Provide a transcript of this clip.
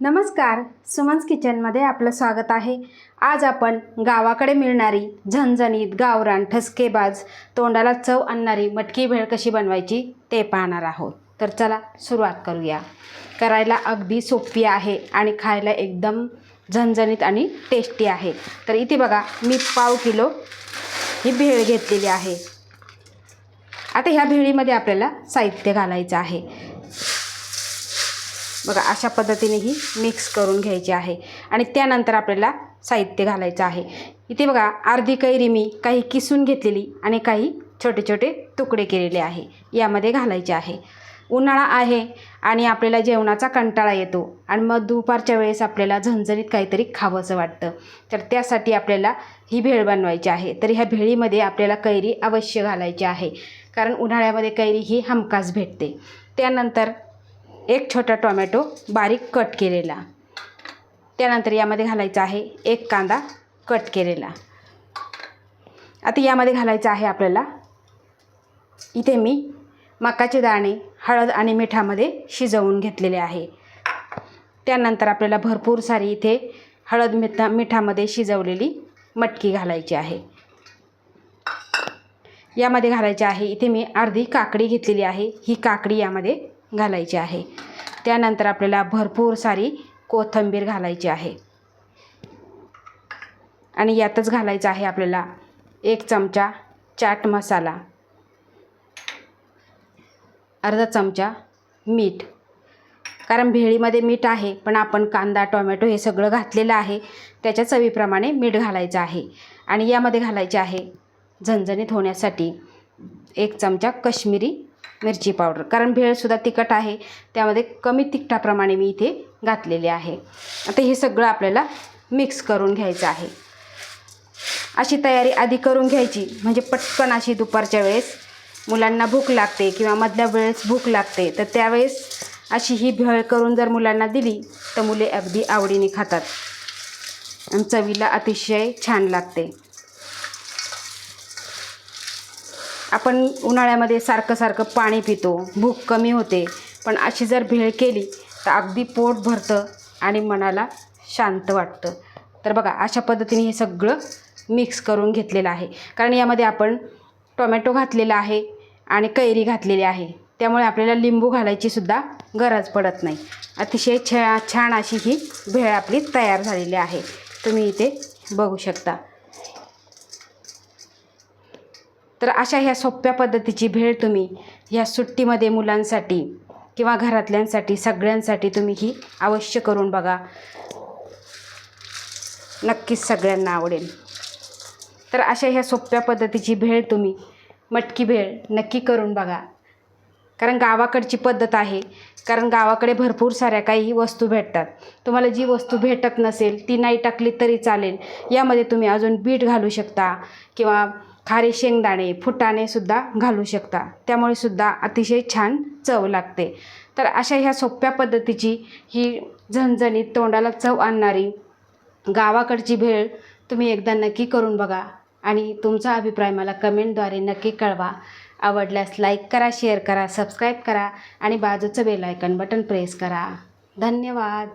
नमस्कार सुमन्स किचनमध्ये आपलं स्वागत आहे. आज आपण गावाकडे मिळणारी झणझणीत गावरान ठसकेबाज तोंडाला चव आणणारी मटकी भेळ कशी बनवायची ते पाहणार आहोत. तर चला सुरुवात करूया. करायला अगदी सोपी आहे आणि खायला एकदम झणझणीत आणि टेस्टी आहे. तर इथे बघा मी पाव किलो ही भेळ घेतलेली आहे. आता ह्या भेळीमध्ये आपल्याला साहित्य घालायचं आहे. बघा अशा पद्धतीने ही मिक्स करून घ्यायची आहे. आणि त्यानंतर आपल्याला साहित्य घालायचं आहे. इथे बघा अर्धी कैरी मी काही किसून घेतलेली आणि काही छोटे छोटे तुकडे केलेले आहे. यामध्ये घालायचे आहे. उन्हाळा आहे आणि आपल्याला जेवणाचा कंटाळा येतो आणि मग दुपारच्या वेळेस आपल्याला झणझणीत काहीतरी खावंसं वाटतं. तर त्यासाठी आपल्याला ही भेळ बनवायची आहे. तर ह्या भेळीमध्ये आपल्याला कैरी अवश्य घालायची आहे. कारण उन्हाळ्यामध्ये कैरी ही हमखास भेटते. त्यानंतर एक छोटा टोमॅटो बारीक कट केलेला. त्यानंतर यामध्ये घालायचा आहे एक कांदा कट केलेला. आता यामध्ये घालायचं आहे आपल्याला. इथे मी मकाचे दाणे हळद आणि मिठामध्ये शिजवून घेतलेले आहे. त्यानंतर आपल्याला भरपूर सारी इथे हळद मिठा मिठामध्ये शिजवलेली मटकी घालायची आहे. यामध्ये घालायचे आहे इथे मी अर्धी काकडी घेतलेली आहे. ही काकडी यामध्ये घालायची आहे. त्यानंतर आपल्याला भरपूर सारी कोथिंबीर घालायची आहे. आणि यातच घालायचं आहे आपल्याला एक चमचा चाट मसाला अर्धा चमचा मीठ. कारण भेळीमध्ये मीठ आहे पण आपण कांदा टोमॅटो हे सगळं घातलेलं आहे. त्याच्या चवीप्रमाणे मीठ घालायचं आहे. आणि यामध्ये घालायचे आहे झणझणीत होण्यासाठी एक चमचा कश्मीरी मिरची पावडर. कारण भेळसुद्धा तिखट आहे. त्यामध्ये कमी तिखटाप्रमाणे मी इथे घातलेले आहे. आता हे सगळं आपल्याला मिक्स करून घ्यायचं आहे. अशी तयारी आधी करून घ्यायची. म्हणजे पटकन अशी दुपारच्या वेळेस मुलांना भूक लागते किंवा मधल्या वेळेस भूक लागते तर त्यावेळेस अशी ही भेळ करून जर मुलांना दिली तर मुले अगदी आवडीने खातात. आणि चवीला अतिशय छान लागते. आपण उन्हाळ्यामध्ये सारखं सारखं पाणी पितो भूक कमी होते. पण अशी जर भेळ केली तर अगदी पोट भरतं आणि मनाला शांत वाटतं. तर बघा अशा पद्धतीने हे सगळं मिक्स करून घेतलेलं आहे. कारण यामध्ये आपण टोमॅटो घातलेला आहे आणि कैरी घातलेली आहे. त्यामुळे आपल्याला लिंबू घालायची सुद्धा गरज पडत नाही. अतिशय छा छान अशी ही भेळ आपली तयार झालेली आहे. तुम्ही इथे बघू शकता. तर अशा ह्या सोप्या पद्धतीची भेळ तुम्ही ह्या सुट्टीमध्ये मुलांसाठी किंवा घरातल्यांसाठी सगळ्यांसाठी तुम्ही ही अवश्य करून बघा. नक्कीच सगळ्यांना आवडेल. तर अशा ह्या सोप्या पद्धतीची भेळ तुम्ही मटकी भेळ नक्की करून बघा. कारण गावाकडची पद्धत आहे. कारण गावाकडे भरपूर साऱ्या काही वस्तू भेटतात. तुम्हाला जी वस्तू भेटत नसेल ती नाही टाकली तरी चालेल. यामध्ये तुम्ही अजून बीट घालू शकता किंवा खारे शेंगदाणे फुटाणेसुद्धा घालू शकता. त्यामुळे सुद्धा अतिशय छान चव लागते. तर अशा ह्या सोप्या पद्धतीची ही झणझणीत तोंडाला चव आणणारी गावाकडची भेळ तुम्ही एकदा नक्की करून बघा आणि तुमचा अभिप्राय मला कमेंटद्वारे नक्की कळवा. आवडल्यास लाईक करा शेअर करा सबस्क्राईब करा आणि बाजूचं बेल आयकन बटन प्रेस करा. धन्यवाद!